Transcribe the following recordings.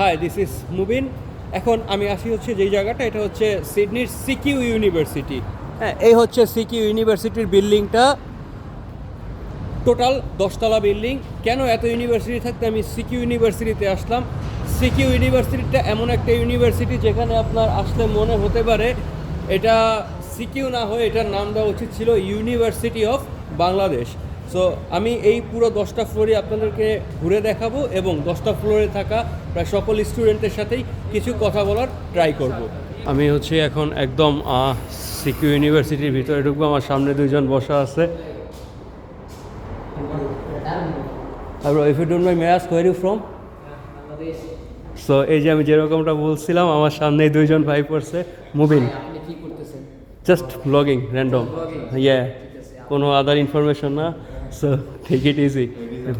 Hi this is Mubin এখন আমি আসি হচ্ছে যেই জায়গাটা, এটা হচ্ছে সিডনির সিকিউ ইউনিভার্সিটি। হ্যাঁ এই হচ্ছে সিকিউ ইউনিভার্সিটির বিল্ডিংটা। টোটাল দশতলা বিল্ডিং। কেন এত ইউনিভার্সিটি থাকতে আমি সিকিউ ইউনিভার্সিটিতে আসলাম? সিকিউ ইউনিভার্সিটিটা এমন একটা ইউনিভার্সিটি যেখানে আপনার আসলে মনে হতে পারে এটা সিকিউ না হয়ে এটার নাম দেওয়া উচিত ছিল ইউনিভার্সিটি অফ বাংলাদেশ। সো আমি এই পুরো দশটা ফ্লোরে আপনাদেরকে ঘুরে দেখাবো এবং দশটা ফ্লোরে থাকা প্রায় সকল স্টুডেন্টের সাথেই কিছু কথা বলার ট্রাই করব। আমি হচ্ছে এখন একদম সিকিউ ইউনিভার্সিটির ভিতরে ঢুকবো আমার সামনে দুইজন বসা আছে। If you don't mind may ask you from so এই যে আমি যেরকমটা বলছিলাম আমার সামনেই দুইজন ভাই পড়ছে। মুবিন। জাস্ট ব্লগিং র্যান্ডম ইয়ে কোনো আদার ইনফরমেশন না। So take it easy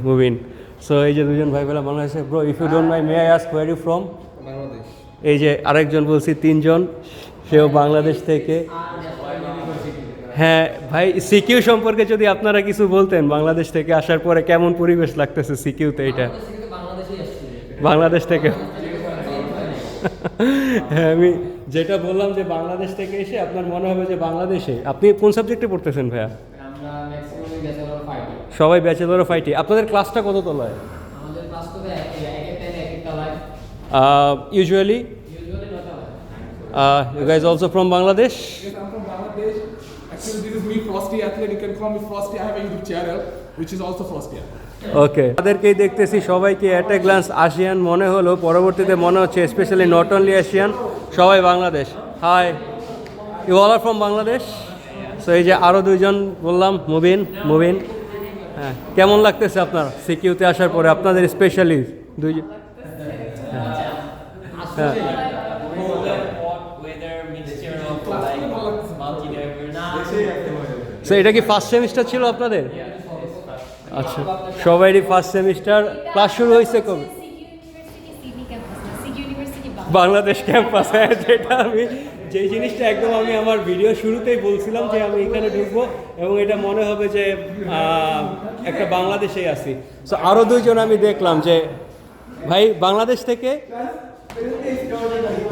moving so এই যে দুজন ভাই বেলা বাংলাদেশে bro if you don't mind may I ask where you from এই যে আরেকজন বলছি তিনজন। সেও বাংলাদেশ থেকে। হ্যাঁ ভাই সিকিউ সম্পর্কে যদি আপনারা কিছু বলতেন বাংলাদেশ থেকে আসার পরে কেমন পরিবেশ লাগতেছে সিকিউতে এটা? বাংলাদেশ থেকে হ্যাঁ আমি যেটা বললাম যে বাংলাদেশ থেকে এসে আপনার মনে হবে যে বাংলাদেশে। আপনি কোন সাবজেক্টে পড়তেছেন ভাইয়া? সবাই ব্যাচেলর অফ আইটি আপনাদের ক্লাসটা কত তলায়? Usually you guys also from Bangladesh Yes, I'm from Bangladesh. Actually, this is me, Frosty Athlete. You can call me Frosty. I have a YouTube channel, which is also Frosty Athlete. Okay তাদেরকেই দেখতেছি সবাইকে at a glance ASEAN মনে হলো পরবর্তীতে মনে হচ্ছে specially not only Asian সবাই Bangladesh hi you all are from Bangladesh so এই যে আরও দুইজন বললাম মুবিন মুবিন। হ্যাঁ কেমন লাগতেছে আপনার? সিকিউতে আসার পরে আপনাদের স্পেশালি দুইজন হ্যাঁ. সো এটা কি ফার্স্ট সেমিস্টার ছিল আপনাদের? আচ্ছা সবাইরই ফার্স্ট সেমিস্টার ক্লাস শুরু হয়েছে কবে? বাংলাদেশ ক্যাম্পাস হ্যাঁ যেটা আমি যেই জিনিসটা একদম আমি আমার ভিডিও শুরুতেই বলছিলাম যে আমি এখানে ঢুকবো এবং এটা মনে হবে যে একটা বাংলাদেশেই আছি। সো আরও দুইজন আমি দেখলাম যে, ভাই, বাংলাদেশ থেকে?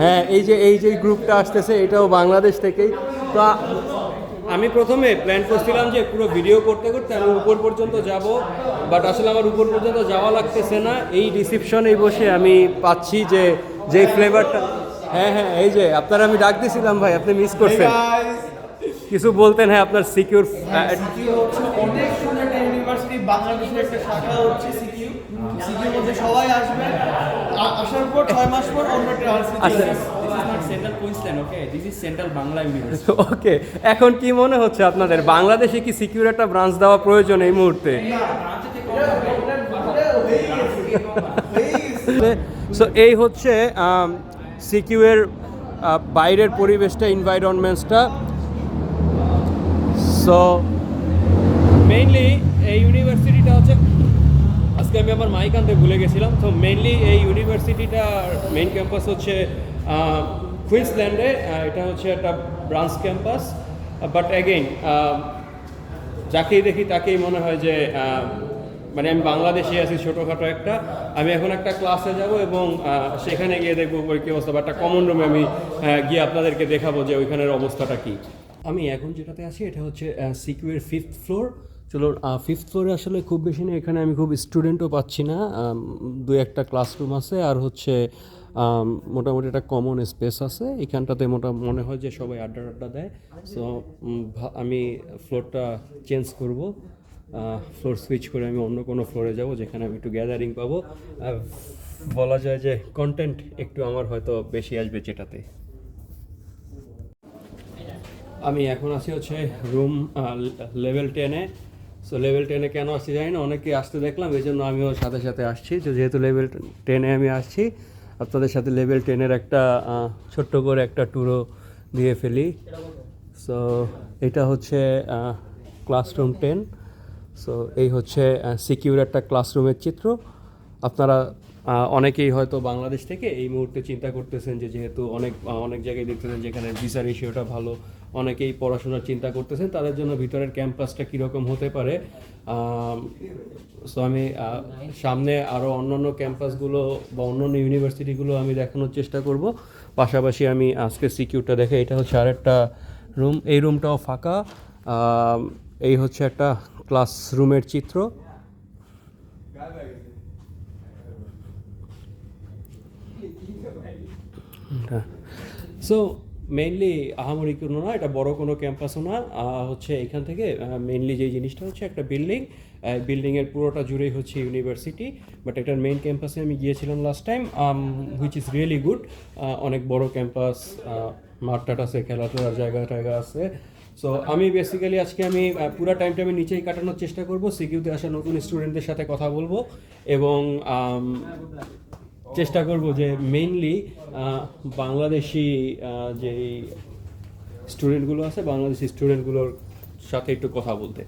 হ্যাঁ এই যে এই যে গ্রুপটা আসতেছে, এটাও বাংলাদেশ থেকেই। তো, আমি প্রথমে প্ল্যান করছিলাম যে পুরো ভিডিও করতে করতে আমি উপর পর্যন্ত যাব বাট আসলে আমার উপর পর্যন্ত যাওয়া লাগতেছে না। এই রিসিপশনেই বসে আমি পাচ্ছি যে যে ফ্লেভারটা হ্যাঁ হ্যাঁ এই যে আপনার আমি ডাক দিয়েছিলাম ভাই আপনি মিস করছেন। কিছু বলতেন হ্যাঁ আপনার সিকিউর অনেক সুন্দর একটা ইউনিভার্সিটি বাংলাদেশের একটা শাখা হচ্ছে সিকিউ সিকিউর মধ্যে সবাই আসবে। আসার পর ছয় মাস পর অন্য একটা আচ্ছা. ওকে এখন কি মনে হচ্ছে আপনাদের? বাংলাদেশে কি সিকিউর একটা ব্রাঞ্চ দেওয়া প্রয়োজন এই মুহূর্তে? সো এই হচ্ছে সিকিউ এর আহ, বাইরের পরিবেশটা এনভায়রনমেন্টসটা সো মেইনলি এই ইউনিভার্সিটিটা হচ্ছে আজকে আমি আমার মাইক আনতে ভুলে গেছিলাম। তো মেইনলি এই ইউনিভার্সিটিটার মেইন ক্যাম্পাস হচ্ছে কুইন্সল্যান্ডে এটা হচ্ছে একটা ব্রাঞ্চ ক্যাম্পাস বাট অ্যাগেইন যাকেই দেখি তাকেই মনে হয় যে মানে আমি বাংলাদেশে আছি, ছোটোখাটো একটা। আমি এখন একটা ক্লাসে যাব এবং সেখানে গিয়ে দেখব কী অবস্থা, বা একটা কমন রুমে আমি গিয়ে আপনাদেরকে দেখাবো যে ওইখানের অবস্থাটা কী। আমি এখন যেটাতে আছি, এটা হচ্ছে সিকিউর ফিফথ ফ্লোর চলো ফিফথ ফ্লোরে আসলে খুব বেশি নেই, এখানে আমি খুব স্টুডেন্টও পাচ্ছি না। দু একটা ক্লাসরুম আছে, আর হচ্ছে মোটামুটি একটা কমন স্পেস আছে। এখানটাতে মোটা, মনে হয় যে সবাই আড্ডা আড্ডা দেয় সো আমি ফ্লোরটা চেঞ্জ করব। ফ্লোর সুইচ করে আমি অন্য কোনো ফ্লোরে যাব যেখানে আমি একটু গ্যাদারিং পাবো। বলা যায় যে কন্টেন্ট একটু আমার হয়তো বেশি আসবে যেটাতে। আমি এখন আছি হচ্ছে রুম লেভেল টেনে সো লেভেল টেনে কেন আসছি জানি না অনেকে আসতে দেখলাম এই জন্য আমিও সাথে সাথে আসছি। তো যেহেতু লেভেল টেনে আমি আসছি, আপনাদের সাথে লেভেল টেনের একটা ছোট্ট করে একটা ট্যুরও দিয়ে ফেলি। সো এটা হচ্ছে ক্লাসরুম টেন সো এই হচ্ছে সিকিউর একটা ক্লাসরুমের চিত্র। আপনারা অনেকেই হয়তো বাংলাদেশ থেকে এই মুহূর্তে চিন্তা করতেছেন যে, যেহেতু অনেক অনেক জায়গায় দেখতেছেন যেখানে ভিসা রেশিওটা ভালো, অনেকেই পড়াশোনার চিন্তা করতেছেন, তাদের জন্য ভিতরের ক্যাম্পাসটা কীরকম হতে পারে? সো আমি সামনে আরও অন্যান্য ক্যাম্পাসগুলো বা অন্যান্য ইউনিভার্সিটিগুলো আমি দেখানোর চেষ্টা করব। পাশাপাশি আমি আজকে সিকিউরটা দেখে এটা হচ্ছে আরেকটা রুম এই রুমটাও ফাঁকা। এই হচ্ছে একটা ক্লাসরুমের চিত্র। সো মেইনলি আহামরি কোনো না, এটা বড় কোনো ক্যাম্পাসও না হচ্ছে এখান থেকে মেইনলি যে জিনিসটা হচ্ছে একটা বিল্ডিং বিল্ডিংয়ের পুরোটা জুড়েই হচ্ছে ইউনিভার্সিটি বাট এটার মেইন ক্যাম্পাসে আমি গিয়েছিলাম last time which is really good অনেক বড় ক্যাম্পাস মাঠটাট আছে, খেলাধুলার জায়গা টায়গা আছে সো আমি বেসিক্যালি আজকে আমি পুরো টাইমটা আমি নিচেই কাটানোর চেষ্টা করব। সিকিউতে আসা নতুন স্টুডেন্টদের সাথে কথা বলব এবং চেষ্টা করব যে মেইনলি বাংলাদেশি যে স্টুডেন্টগুলো আছে, বাংলাদেশি স্টুডেন্টগুলোর সাথে একটু কথা বলতে।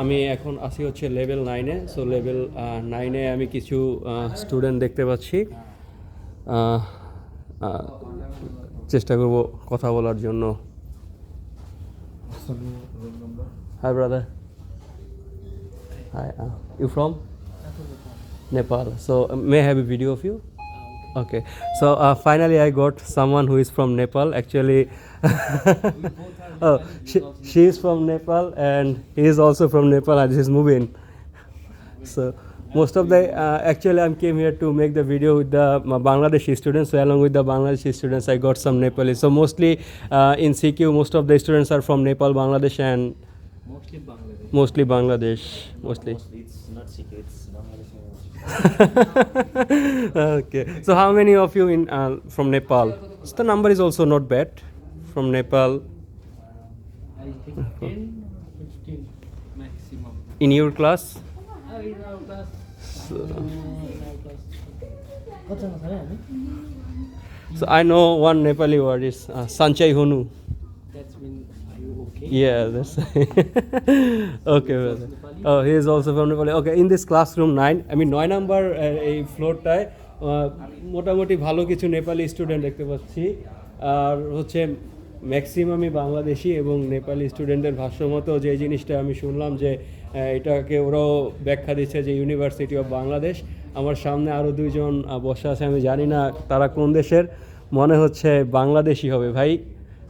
আমি এখন আসি হচ্ছে লেভেল নাইনে সো লেভেল নাইনে আমি কিছু স্টুডেন্ট দেখতে পাচ্ছি। চেষ্টা করব কথা বলার জন্য। Hi, brother. Hi. Uh, you from? Nepal. So uh, may I have a video of you? Ah, okay. So uh, finally, I got someone who is from Nepal. Actually, oh, she, she is from Nepal and he is also from Nepal and he's moving. So most of the uh, actually, I came here to make the video with the uh, Bangladeshi students. So along with the Bangladeshi students, I got some Nepali. So mostly uh, in CQ, most of the students are from Nepal, Bangladesh, and Mostly Bangladesh. mostly Bangladesh. Mostly. It's not secret, it's Bangladesh. okay. So how many of you in uh, from Nepal? So the number is also not bad from Nepal. I think 10 or 15 maximum. In your class? Uh, in our class. So, I know one Nepali word is uh, Sanchai Honu. That's mean are you okay? Yeah, that's okay. brother. Oh, he is also from Nepal. Okay, in this classroom nine, I mean নয় number এই ফ্লোরটায় মোটামুটি ভালো কিছু Nepali student দেখতে পাচ্ছি আর হচ্ছে ম্যাক্সিমামই বাংলাদেশি এবং নেপালি স্টুডেন্টদের ভাষ্যমতো যে জিনিসটা আমি শুনলাম যে এটাকে ওরাও ব্যাখ্যা দিচ্ছে যে ইউনিভার্সিটি অফ বাংলাদেশ আমার সামনে আরও দুইজন বসে আছে আমি জানি না তারা কোন দেশের। মনে হচ্ছে বাংলাদেশি হবে। ভাই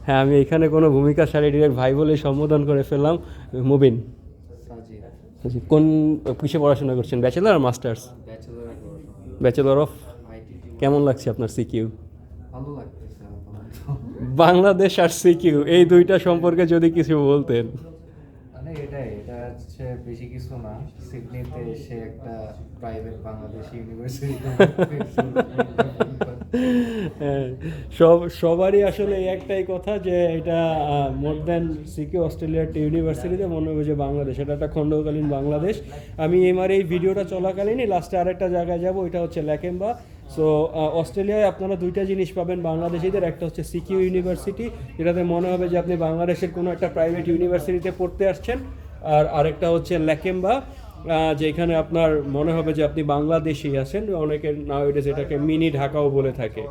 হ্যাঁ আমি এখানে কোনো ভূমিকা সারি ডিরেক্ট ভাই বলে সম্বোধন করে ফেললাম। মুবিন। কোন কিসে পড়াশোনা করছেন? ব্যাচেলার আর মাস্টার্স ব্যাচেলর ব্যাচেলর অফ কেমন লাগছে আপনার সিকিউ ভালো লাগতেছে বাংলাদেশ আর সিকিউ এই দুইটা সম্পর্কে যদি কিছু বলতেন। মানে এটাই এটা হচ্ছে বেশি কিছু না। সিডনিতে এসে একটা প্রাইভেট বাংলাদেশি ইউনিভার্সিটিতে হ্যাঁ, সব সবারই আসলে একটাই কথা যে এটা মোর দ্যান সিকিউ অস্ট্রেলিয়ার ইউনিভার্সিটিতে মনে হবে যে বাংলাদেশ এটা একটা খণ্ডকালীন বাংলাদেশ। আমি এবার এই ভিডিওটা চলাকালীনই লাস্টে আরেকটা জায়গায় যাব ওইটা হচ্ছে ল্যাকেম্বা। সো অস্ট্রেলিয়ায় আপনারা দুইটা জিনিস পাবেন, বাংলাদেশিদের, একটা হচ্ছে সিকিউ ইউনিভার্সিটি যেটাতে মনে হবে যে আপনি বাংলাদেশের কোনো একটা প্রাইভেট ইউনিভার্সিটিতে পড়তে আসছেন, আর আরেকটা হচ্ছে ল্যাকেম্বা যেখানে আপনার মনে হবে যে আপনি বাংলাদেশি আছেন, অনেকে নাওয়েডেজ এটাকে মিনি ঢাকাও বলে থাকে।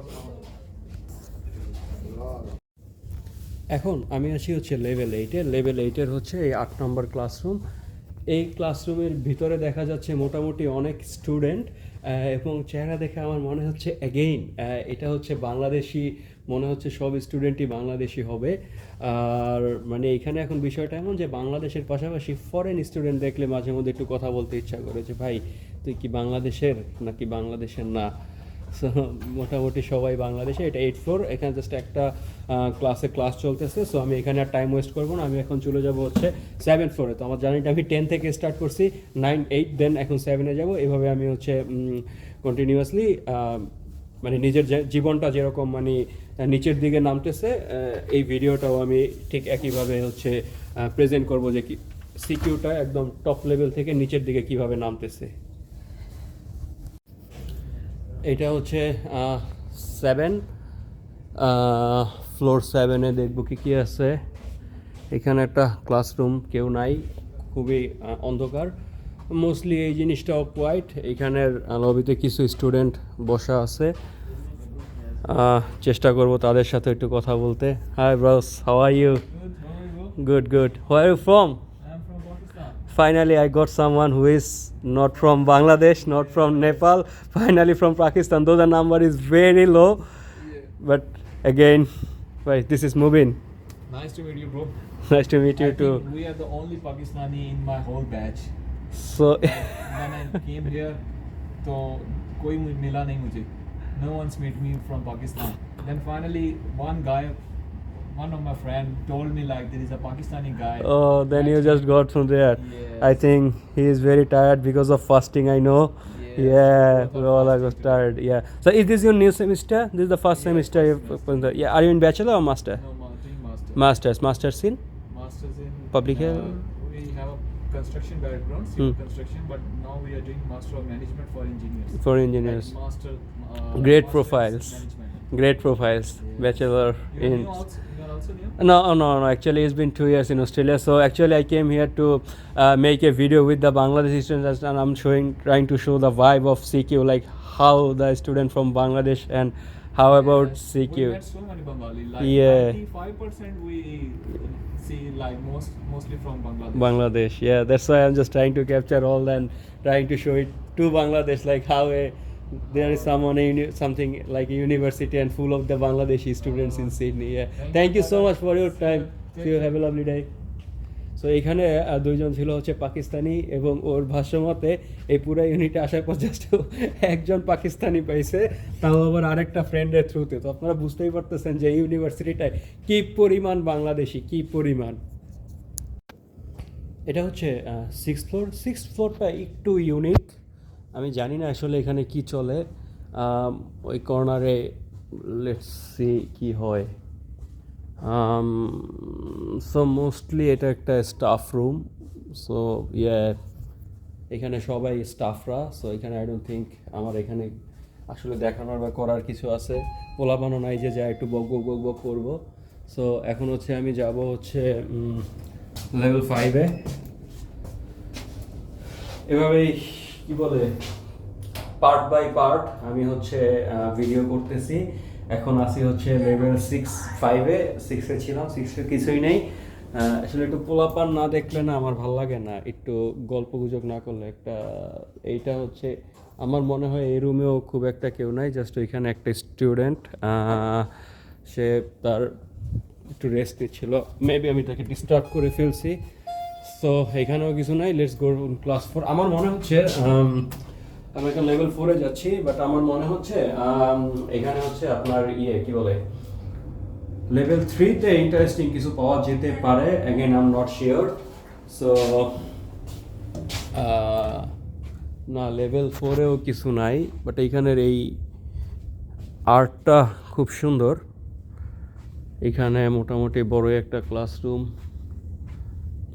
এখন আমি আসি হচ্ছে লেভেল এইটে লেভেল এইটের হচ্ছে এই আট নম্বর ক্লাসরুম এই ক্লাসরুমের ভিতরে দেখা যাচ্ছে মোটামুটি অনেক স্টুডেন্ট এবং চেহারা দেখে আমার মনে হচ্ছে অ্যাগেইন এটা হচ্ছে বাংলাদেশি, মনে হচ্ছে সব স্টুডেন্টই বাংলাদেশি হবে। আর মানে এখানে এখন বিষয়টা এমন যে বাংলাদেশের পাশাপাশি ফরেন স্টুডেন্ট দেখলে মাঝে মধ্যে একটু কথা বলতে ইচ্ছা করে যে, ভাই, তুই কি বাংলাদেশের নাকি বাংলাদেশের না? মোটামুটি সবাই বাংলাদেশে, এটা এইট ফ্লোর এখানে জাস্ট একটা ক্লাসে ক্লাস চলতেছে। সো আমি এখানে আর টাইম ওয়েস্ট করব না, আমি এখন চলে যাব হচ্ছে সেভেন ফ্লোরে তো আমার জার্নিটা আমি টেন থেকে স্টার্ট করছি নাইন এইট দেন এখন সেভেনে যাব। এভাবে আমি হচ্ছে কন্টিনিউয়াসলি মানে নিজের জীবনটা যেরকম মানে নিচের দিকে নামতেছে এই ভিডিওটাও আমি ঠিক একইভাবে হচ্ছে প্রেজেন্ট করব যে কি সিকিউটা একদম টপ লেভেল থেকে নিচের দিকে কীভাবে নামতেছে। এটা হচ্ছে সেভেন ফ্লোর সেভেনে দেখব কি কি আছে। এখানে একটা ক্লাসরুম কেউ নাই খুবই অন্ধকার। মোস্টলি এই জিনিসটা অফ হোয়াইট এইখানের লবিতে কিছু স্টুডেন্ট বসা আছে। চেষ্টা করব তাদের সাথে একটু কথা বলতে। Hi bros how are you good good where you from Finally, I got someone who is not from Bangladesh, not from Nepal, finally from Pakistan. Though the number is very low, but again, wait, this is Mubin. Nice to meet you, bro. Nice to meet you I too. think we are the only Pakistani in my whole batch. So, when I came here, तो कोई मु- मिला नहीं मुझे. No one's met me from Pakistan. Then finally, one guy, one of my friend told me like there is a Pakistani guy. oh, then you just got from there. Yes. I think he is very tired because of fasting. I know. Yes, Yeah, both we all are fasting. tired. Yeah. So, is this your new semester? This is the first Yes, semester. you've- semester. Yeah. Are you in bachelor or master? No, master. Masters. Masters in? Masters in Public uh, health? We have a construction background, civil Hmm. construction, but now we are doing master of management for engineers. For engineers. master. Uh, Great profiles. Management. Great profiles. Yeah. Bachelor You in. Also? Also new? No, no, no. Actually, it's been two years in Australia. So actually, I came here to uh, make a video with the Bangladeshi students, and I'm showing, trying to show the vibe of CQ, like how the student from Bangladesh and how about Yes. CQ. We met so many Bengali. Like Yeah. 95% we see like most mostly from Bangladesh. Bangladesh, yeah. That's why I'm just trying to capture all and trying to show it to Bangladesh, like how a there is someone something like a university and full of the Bangladeshi students in Sydney. Yeah. Thank Thank you, so much for your time. You. Have a lovely day. So এখানে দুইজন ছিল হচ্ছে পাকিস্তানি এবং ওর ভাষ্যমতে এই পুরো ইউনিটে আসার পর জাস্ট একজন পাকিস্তানি পাইছে তাও আবার আরেকটা ফ্রেন্ডের থ্রুতে তো আপনারা বুঝতেই পারতেছেন যে ইউনিভার্সিটিটায় কী পরিমাণ বাংলাদেশি কী পরিমাণ এটা হচ্ছে সিক্স ফ্লোর সিক্স ফ্লোরটা একটু ইউনিক আমি জানি না আসলে এখানে কি চলে। ওই কর্নারে লেটস সি কি হয়। সো মোস্টলি এটা একটা স্টাফ রুম সো ইয়ে এখানে সবাই স্টাফরা সো এখানে আই ডোন্ট থিঙ্ক আমার এখানে আসলে দেখানোর বা করার কিছু আছে। পোলাপানো নাই যে যা একটু বক বক বক বক করব। সো এখন হচ্ছে আমি যাব হচ্ছে লেভেল ফাইভে এভাবেই কি বলে পার্ট বাই পার্ট আমি হচ্ছে ভিডিও করতেছি। এখন আসি হচ্ছে লেভেল সিক্স ফাইভে সিক্সে ছিলাম সিক্সে কিছুই নেই। আসলে একটু পোলাপান না দেখলে না আমার ভালো লাগে না। একটু গল্প গুজব না করলে একটা, এইটা হচ্ছে, আমার মনে হয় এই রুমেও খুব একটা কেউ নাই জাস্ট ওইখানে একটা স্টুডেন্ট সে তার একটু রেস্ট নিচ্ছিল মেবি আমি তাকে ডিস্টার্ব করে ফেলছি। সো এখানেও কিছু নাই লেটস গো ক্লাস ফোর আমার মনে হচ্ছে um, আমি একটা লেভেল ফোরে যাচ্ছি বাট আমার মনে হচ্ছে um, এখানে হচ্ছে আপনার ইয়ে কি বলে লেভেল থ্রিতে ইন্টারেস্টিং কিছু পাওয়া যেতে পারে। Again I am not sure so না লেভেল ফোরেও কিছু নাই বাট এইখানের এই আর্টটা খুব সুন্দর। এখানে মোটামুটি বড় একটা ক্লাসরুম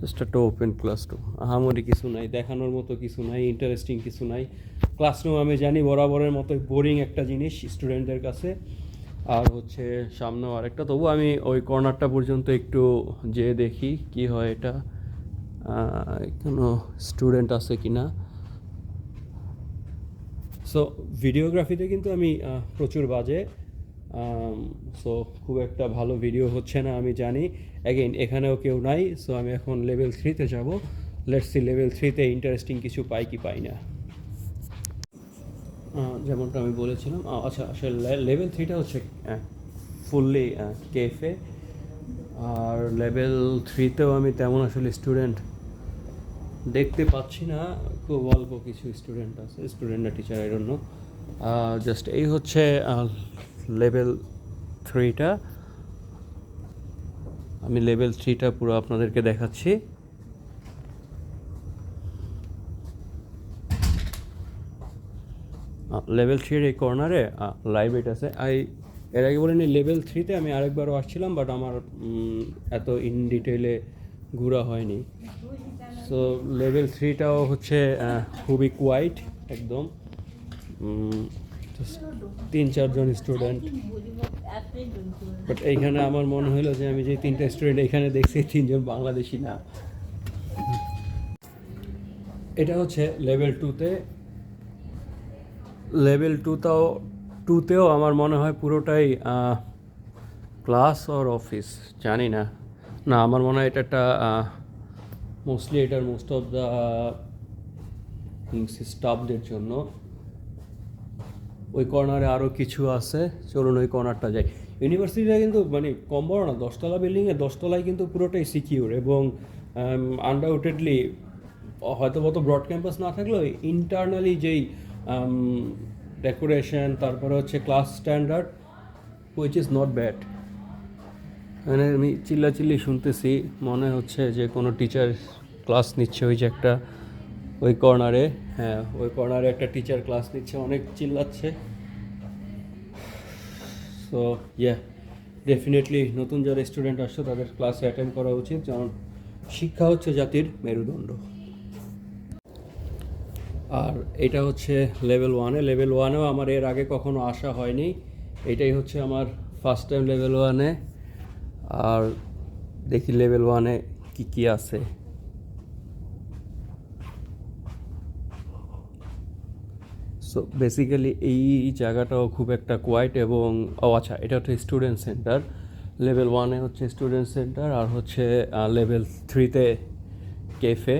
জাস্ট একটা ওপেন ক্লাসরুম আহামরি কিছু নাই, দেখানোর মতো কিছু নাই ইন্টারেস্টিং কিছু নাই। ক্লাসরুম আমি জানি বরাবরের মতো বোরিং একটা জিনিস স্টুডেন্টদের কাছে। আর হচ্ছে সামনেও আরেকটা, তবু আমি ওই কর্নারটা পর্যন্ত একটু যেয়ে দেখি কি হয় এটা। কোনো স্টুডেন্ট আছে কি না সো ভিডিওগ্রাফিতে কিন্তু আমি প্রচুর বাজে। সো খুব একটা ভালো ভিডিও হচ্ছে না, আমি জানি। অ্যাগেন এখানেও কেউ নাই সো আমি এখন লেভেল থ্রিতে যাব। লেটস সি লেভেল থ্রিতে ইন্টারেস্টিং কিছু পাই কি পাই না। যেমনটা আমি বলেছিলাম আচ্ছা আসলে লেভেল থ্রিটা হচ্ছে ফুললি কেফে আর লেভেল থ্রিতেও আমি তেমন আসলে স্টুডেন্ট দেখতে পাচ্ছি না, খুব অল্প কিছু স্টুডেন্ট আছে। স্টুডেন্ট না টিচার ডোন্ট নো জাস্ট এই হচ্ছে লেভেল থ্রিটা আমি লেভেল থ্রিটা পুরো আপনাদেরকে দেখাচ্ছি। লেভেল থ্রির এই কর্নারে লাইব্রেরি আছে। আই এর আগে বলিনি লেভেল থ্রিতে আমি আরেকবারও আসছিলাম বাট আমার এত ইন ডিটেলে ঘোরা হয়নি। সো লেভেল থ্রিটাও হচ্ছে খুবই কোয়াইট একদম। তিন, চারজন স্টুডেন্ট বাট এইখানে আমার মনে হলো যে আমি যে তিনটা স্টুডেন্ট এখানে দেখছি, তিনজন বাংলাদেশি না। এটা হচ্ছে লেভেল টুতে লেভেল টুটাও টুতেও আমার মনে হয় পুরোটাই ক্লাস অর অফিস জানি না। না, আমার মনে হয় এটা একটা মোস্টলি এটার মোস্ট অফ দ্য স্টাফদের জন্য। ওই কর্নারে আরও কিছু আছে। চলুন ওই কর্নারটা যাই। ইউনিভার্সিটিটা কিন্তু মানে কম বড় না, দশতলা বিল্ডিংয়ে দশতলায় কিন্তু পুরোটাই সিকিউর এবং আনডাউটেডলি হয়তো অত ব্রড ক্যাম্পাস না থাকলেও ইন্টারনালি যেই ডেকোরেশন তারপরে হচ্ছে class standard which is not bad মানে আমি চিল্লাচিল্লি শুনতেছি, মনে হচ্ছে যে কোনো টিচার ক্লাস নিচ্ছে ওই যে একটা ওই কর্নারে হ্যাঁ ওই কর্নারে একটা টিচার ক্লাস নিচ্ছে, অনেক চিল্লাচ্ছে। সো ইয়া ডেফিনেটলি নতুন যারা স্টুডেন্ট আসছে, তাদের ক্লাসে অ্যাটেন্ড করা উচিত, যেমন শিক্ষা হচ্ছে জাতির মেরুদণ্ড। আর এটা হচ্ছে লেভেল ওয়ানে লেভেল ওয়ানেও আমার এর আগে কখনো আসা হয়নি। এটাই হচ্ছে আমার ফার্স্ট টাইম লেভেল ওয়ানে আর দেখি লেভেল ওয়ানে কি কি আছে। সো বেসিক্যালি এই জায়গাটাও খুব একটা কোয়াইট এবং, ও আচ্ছা এটা হচ্ছে স্টুডেন্ট সেন্টার লেভেল ওয়ানে হচ্ছে স্টুডেন্ট সেন্টার আর হচ্ছে লেভেল থ্রিতে কেফে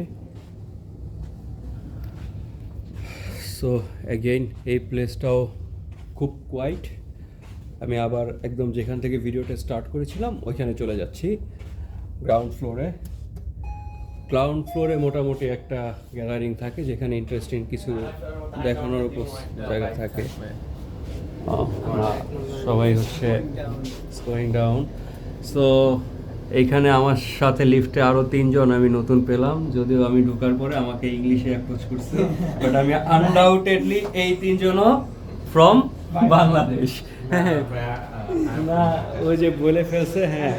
সো অ্যাগেইন এই প্লেসটাও খুব কোয়াইট আমি আবার একদম যেখান থেকে ভিডিওটা স্টার্ট করেছিলাম, ওইখানে চলে যাচ্ছি গ্রাউন্ড ফ্লোরে গ্রাউন্ড ফ্লোরে মোটামুটি একটা গ্যালারিং থাকে যেখানে ইন্টারেস্টিং কিছু দেখানোর উপর জায়গা থাকে। সবাই হচ্ছে গোয়িং ডাউন সো এইখানে আমার সাথে লিফটে আরও তিনজন আমি নতুন পেলাম যদিও আমি ঢোকার পরে আমাকে ইংলিশে অ্যাপ্রোচ করছে। বাট আমি আনডাউটেডলি এই তিনজনও ফ্রম বাংলাদেশ হ্যাঁ না ওই যে বলে ফেলছে হ্যাঁ।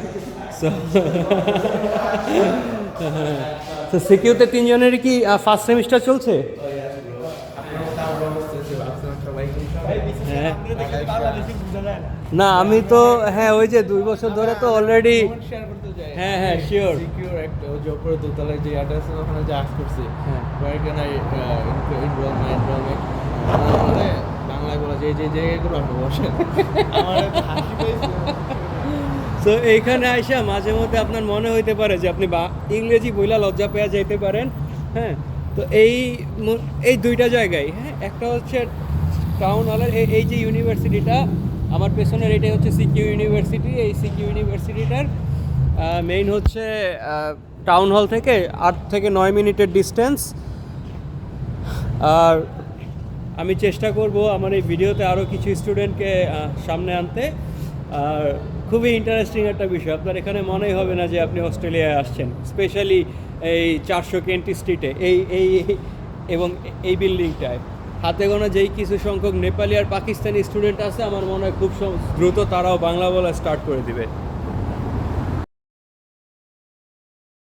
তো সিকিউতে তিনজনের কি ফার্স্ট সেমিস্টার চলছে? হ্যাঁ। না আমি তো হ্যাঁ ওই যে দুই বছর ধরে তো অলরেডি শেয়ার করতে চাই হ্যাঁ হ্যাঁ শিওর সিকিউর একটা ওই যে উপরে দোতলায় যে অ্যাড্রেস ওখানে যে আস করছি। হ্যাঁ। uh, my মানে বাংলায় বলা যে যে জায়গাগুলো আপনি বসেন। আমার হাসি পাইছে। তো এইখানে আইসা মাঝে মধ্যে আপনার মনে হইতে পারে যে আপনি বা ইংরেজি বইলা লজ্জা পেয়ে যাইতে পারেন হ্যাঁ? তো এই এই দুইটা জায়গায় হ্যাঁ? একটা হচ্ছে টাউন হলের এই যে ইউনিভার্সিটিটা আমার পেছনের এটাই হচ্ছে সিকিউ ইউনিভার্সিটি এই সিকিউ ইউনিভার্সিটিটার মেইন হচ্ছে টাউন হল থেকে আট থেকে নয় মিনিটের ডিস্টেন্স আর আমি চেষ্টা করব আমার এই ভিডিওতে আরও কিছু স্টুডেন্টকে সামনে আনতে। আর খুবই ইন্টারেস্টিং একটা বিষয়। আপনার এখানে মনেই হবে না যে আপনি অস্ট্রেলিয়ায় আসছেন স্পেশালি এই চারশো কেন্টি স্ট্রিটে এই এই এবং এই বিল্ডিংটায় হাতে গোনা যেই কিছু সংখ্যক নেপালি আর পাকিস্তানি স্টুডেন্ট আছে, আমার মনে হয় খুব দ্রুত তারাও বাংলা বলা স্টার্ট করে দিবে।